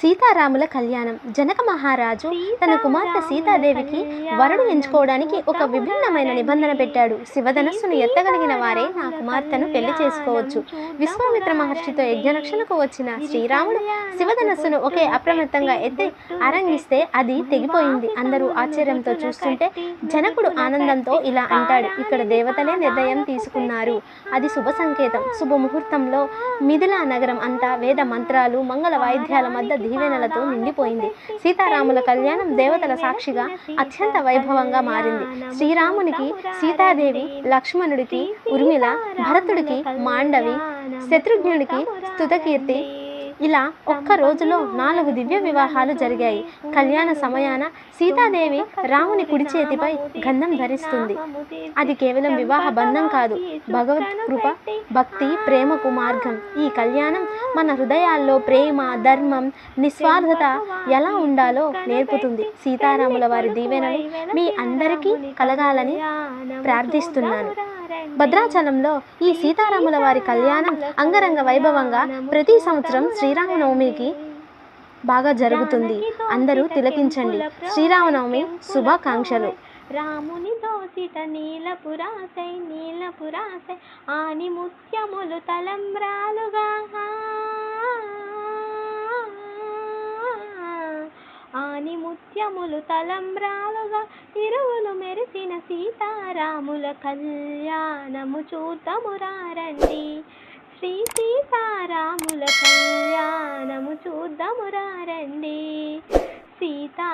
సీతారాముల కళ్యాణం. జనక మహారాజు తన కుమార్తె సీతాదేవికి వరుడు ఎంచుకోవడానికి ఒక విభిన్నమైన నిబంధన పెట్టాడు. శివధనస్సును ఎత్తగలిగిన వారే నా కుమార్తెను పెళ్ళి చేసుకోవచ్చు. విశ్వామిత్ర మహర్షితో యజ్ఞరక్షణకు వచ్చిన శ్రీరాముడు శివధనస్సును ఒకే అప్రమత్తంగా ఎత్తి అరంగిస్తే అది తెగిపోయింది. అందరూ ఆశ్చర్యంతో చూస్తుంటే జనకుడు ఆనందంతో ఇలా అంటాడు. ఇక్కడ దేవతలే నిర్ణయం తీసుకున్నారు. అది శుభ సంకేతం. శుభముహూర్తంలో మిథిలా నగరం అంతా వేద మంత్రాలు మంగళ వాయిద్యాల మధ్య దీవెనలతో నిండిపోయింది. సీతారాముల కళ్యాణం దేవతల సాక్షిగా అత్యంత వైభవంగా మారింది. శ్రీరామునికి సీతాదేవి లక్ష్మణుడికి ఉర్మిళ భరతుడికి మాండవి శత్రుఘ్నుడికి స్తుతకీర్తి ఇలా ఒక్క రోజులో నాలుగు దివ్య వివాహాలు జరిగాయి. కళ్యాణ సమయాన సీతాదేవి రాముని కుడి చేతిపై గంధం ధరిస్తుంది. అది కేవలం వివాహ బంధం కాదు. భగవత్ కృప భక్తి ప్రేమకు మార్గం ఈ కళ్యాణం మన హృదయాల్లో ప్రేమ ధర్మం నిస్వార్థత ఎలా ఉండాలో నేర్పుతుంది. సీతారాముల వారి దీవెనలు మీ అందరికీ కలగాలని ప్రార్థిస్తున్నాను. భద్రాచలంలో ఈ సీతారాముల వారి కళ్యాణం అంగరంగ వైభవంగా ప్రతి సంవత్సరం శ్రీరామనవమికి బాగా జరుగుతుంది. అందరూ తిలకించండి. శ్రీరామనవమి శుభాకాంక్షలు. రాముని దోసిట నీలపురాసై నీలపురాసై ఆని ముత్యములు తలంబ్రాలుగా ముత్యములు తలంబ్రాలుగా ఇరువులు మెరిసిన సీతారాముల కళ్యాణము చూద్దాము రండి శ్రీ సీతారాముల కళ్యాణము చూద్దాము రండి సీతా